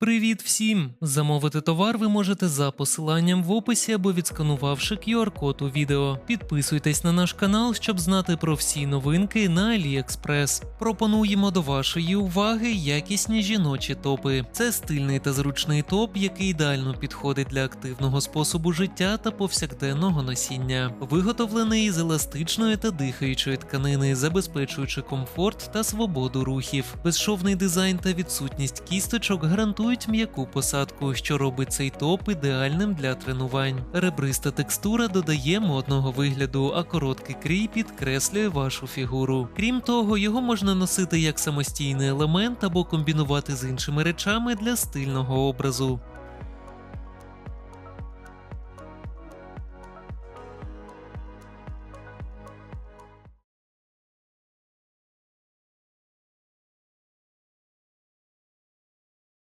Привіт всім! Замовити товар ви можете за посиланням в описі або відсканувавши QR-код у відео. Підписуйтесь на наш канал, щоб знати про всі новинки на AliExpress. Пропонуємо до вашої уваги якісні жіночі топи. Це стильний та зручний топ, який ідеально підходить для активного способу життя та повсякденного носіння. Виготовлений із еластичної та дихаючої тканини, забезпечуючи комфорт та свободу рухів. Безшовний дизайн та відсутність кісточок гарантують м'яку посадку, що робить цей топ ідеальним для тренувань. Ребриста текстура додає модного вигляду, а короткий крій підкреслює вашу фігуру. Крім того, його можна носити як самостійний елемент або комбінувати з іншими речами для стильного образу.